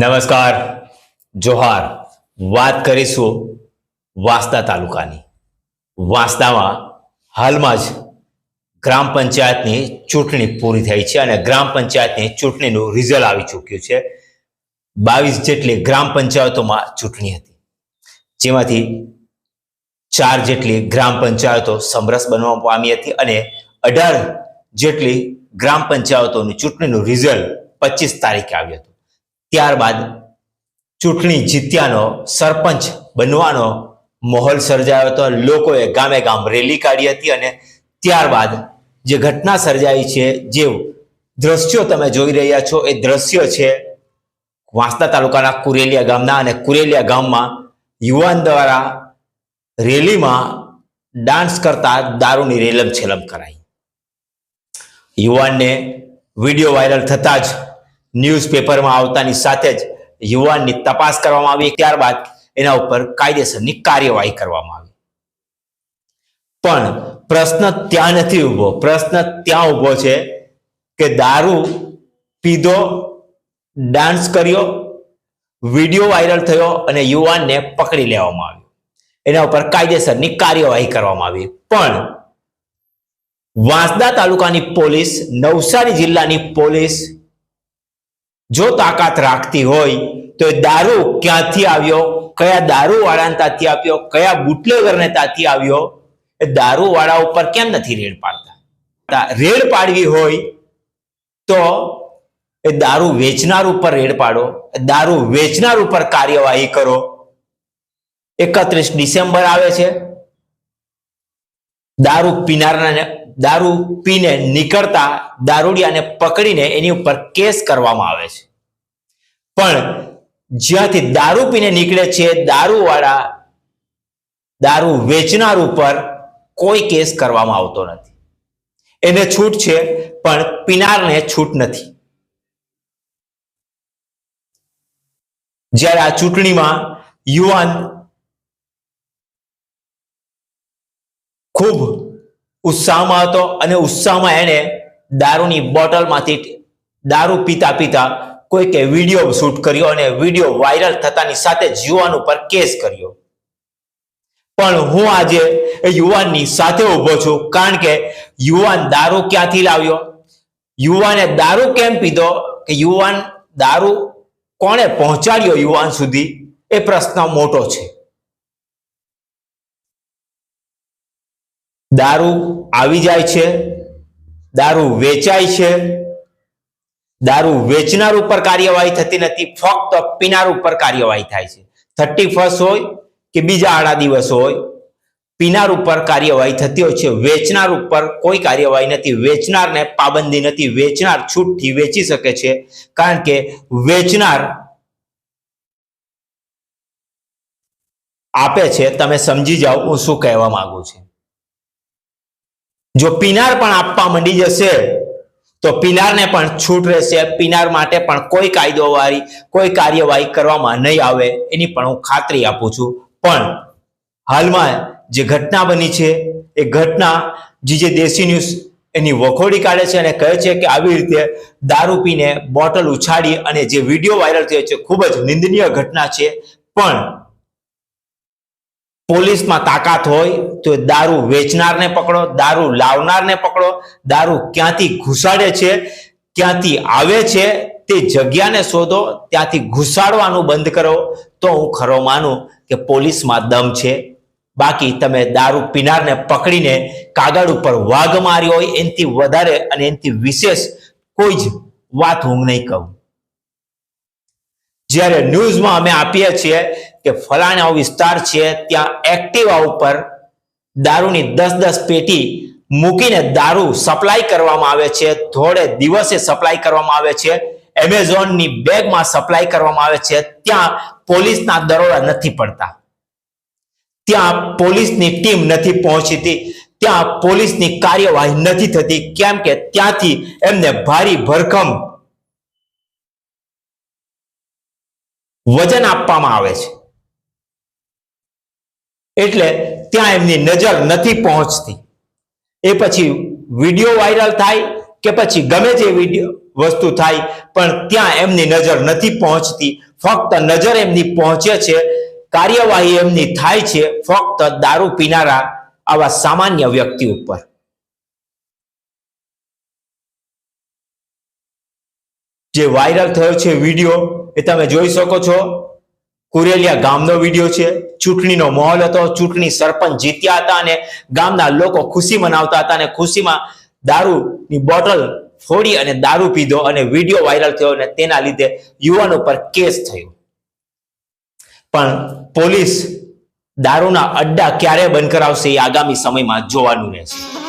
નમસ્કાર. જોહાર, વાત કરીશું વાંસદા તાલુકાની. વાંસદામાં હાલમાં જ ગ્રામ પંચાયતની ચૂંટણી પૂરી થઈ છે અને ગ્રામ પંચાયતની ચૂંટણીનું રિઝલ્ટ આવી ચૂક્યું છે. બાવીસ જેટલી ગ્રામ પંચાયતોમાં ચૂંટણી હતી. જેમાંથી ચાર જેટલી ગ્રામ પંચાયતો સમરસ બનવા પામી હતી અને અઢાર જેટલી ગ્રામ પંચાયતોની ચૂંટણીનું રિઝલ્ટ પચીસ તારીખે આવ્યું હતું. ત્યારબાદ ચૂંટણી જીત્યાનો સરપંચ બનવાનો માહોલ સર્જાયો હતો. લોકોએ ગામે ગામ રેલી કાઢી હતી અને ત્યારબાદ જે ઘટના સર્જાઈ છે, જે દ્રશ્યો તમે જોઈ રહ્યા છો, એ દ્રશ્યો છે વાંસદા તાલુકાના કુરેલિયા ગામના અને કુરેલિયા ગામમાં યુવાન દ્વારા રેલીમાં ડાન્સ કરતા દારૂની રેલમ છેલમ કરાઈ. યુવાનને વીડિયો વાયરલ થતા જ ન્યૂઝપેપરમાં આવતાની સાથે જ યુવાનની તપાસ કરવામાં આવી. ત્યારબાદ એના ઉપર કાયદેસરની કાર્યવાહી કરવામાં આવી. પણ પ્રશ્ન ત્યાં નથી ઊભો. પ્રશ્ન ત્યાં ઊભો છે કે દારૂ પીધો, ડાન્સ કર્યો, વીડિયો વાયરલ થયો અને યુવાનને પકડી લેવામાં આવ્યો. એના ઉપર કાયદેસરની કાર્યવાહી કરવામાં આવી. પણ વાંસદા તાલુકાની પોલીસ, નવસારી જિલ્લાની પોલીસ જો તાકાત રાખતી હોય, તો એ દારૂ ક્યાંથી આવ્યો? કયા દારૂ વાળાને તાથી આપ્યો? કયા બુટલેગરને તાથી આવ્યો? એ દારૂ વાળા ઉપર કેમ નથી રેડ પાડતા? રેડ પાડવી હોય, તો એ દારૂ વેચનાર ઉપર રેડ પાડો. દારૂ વેચનાર ઉપર કાર્યવાહી કરો. એકત્રીસ ડિસેમ્બર આવે છે. દારૂ પીનારને દારૂ પીને નીકળતા દારૂડિયાને પકડીને એની ઉપર કેસ કરવામાં આવે છે. પણ જ્યાંથી દારૂ પીને નીકળે છે, દારૂવાળા દારૂ વેચનાર ઉપર કોઈ કેસ કરવામાં આવતો નથી. એને છૂટ છે, પણ પીનારને છૂટ નથી. જ્યારે આ ચૂંટણીમાં યુવાન ખૂબ ઉત્સાહમાં હતો અને ઉત્સાહમાં એણે દારૂની બોટલમાંથી દારૂ પીતા પીતા કોઈકે વીડિયો શૂટ કર્યો અને વીડિયો વાયરલ થતાની સાથે જ યુવાન ઉપર કેસ કર્યો. પણ હું આજે યુવાનની સાથે ઊભો છું કારણ કે યુવાન દારૂ ક્યાંથી લાવ્યો? યુવાને દારૂ કેમ પીધો? કે યુવાન દારૂ કોણે પહોંચાડ્યો યુવાન સુધી? એ પ્રશ્ન મોટો છે. દારૂ આવી જાય છે, દારૂ વેચાય છે, દારૂ વેચનાર ઉપર કાર્યવાહી થતી નથી, ફક્ત પીનાર ઉપર કાર્યવાહી થાય છે. થર્ટી ફર્સ્ટ હોય કે બીજા આડા દિવસ હોય, પીનાર ઉપર કાર્યવાહી થતી હોય છે, વેચનાર ઉપર કોઈ કાર્યવાહી નથી, વેચનારને પાબંદી નથી, વેચનાર છૂટથી વેચી શકે છે, કારણ કે વેચનાર આપે છે, તમે સમજી જાઓ, હું શું કહેવા માંગુ છું. જો પીનાર પણ આપવા માંડી જશે, તો પીનારને પણ છૂટ રહેશે. પીનાર માટે પણ કોઈ કાયદોવાળી કોઈ કાર્યવાહી કરવામાં નહીં આવે એની પણ હું ખાતરી આપું છું. પણ હાલમાં જે ઘટના બની છે, એ ઘટના જે દેશી ન્યૂઝ એની વખોડી કાઢે છે અને કહે છે કે આવી રીતે દારૂ પીને બોટલ ઉછાળી અને જે વીડિયો વાયરલ થયો છે, ખૂબ જ નિંદનીય ઘટના છે. પણ પોલીસમાં તાકાત હોય તો દારૂ વેચનારને પકડો, દારૂ લાવનારને પકડો, દારૂ ક્યાંથી ઘુસાડે છે, ક્યાંથી આવે છે તે જગ્યાને શોધો, ત્યાંથી ઘુસાડવાનું બંધ કરો. તો હું ખરો માનું કે પોલીસમાં દમ છે. બાકી તમે દારૂ પીનારને પકડીને કાગળ ઉપર વાઘ માર્યો હોય, એનાથી વધારે અને એનાથી વિશેષ કોઈ જ વાત હું નહીં કહું. જ્યારે ન્યૂઝમાં અમે આપીએ છીએ કે ફલાણા વિસ્તાર છે, ત્યાં એક્ટિવા ઉપર દારૂની દસ દસ પેટી મૂકીને દારૂ સપ્લાય કરવામાં આવે છે, થોડે દિવસે સપ્લાય કરવામાં આવે છે, એમેઝોનની બેગમાં સપ્લાય કરવામાં આવે છે, ત્યાં પોલીસના દરોડા નથી પડતા. ત્યાં પોલીસની ટીમ નથી પહોંચીતી, ત્યાં પોલીસની કાર્યવાહી નથી થતી, કેમ કે ત્યાંથી એમને ભારી ભરખમ વજન આપવામાં આવે છે. એટલે ત્યાં એમની નજર નથી પહોંચતી. એ પછી વીડિયો વાયરલ થાય કે પછી ગમે તે વીડિયો વસ્તુ થાય, પણ ત્યાં એમની નજર નથી પહોંચતી. ફક્ત નજર એમની પહોંચે છે, કાર્યવાહી એમની થાય છે, ફક્ત દારૂ પીનારા આવા સામાન્ય વ્યક્તિ ઉપર. જે વાયરલ થયો છે વીડિયો એ તમે જોઈ શકો છો. કુરેલિયા ગામનો વીડિયો છે. ચૂંટણીનો માહોલ હતો. ચૂંટણી સરપંચ જીત્યા હતા અને ગામના લોકો ખુશી મનાવતા હતા અને ખુશીમાં દારૂની બોટલ ફોડી અને દારૂ પીધો અને વીડિયો વાયરલ થયો અને તેના લીધે યુવાન ઉપર કેસ થયો. પણ પોલીસ દારૂના અડ્ડા ક્યારે બંધ કરાવશે એ આગામી સમયમાં જોવાનું રહેશે.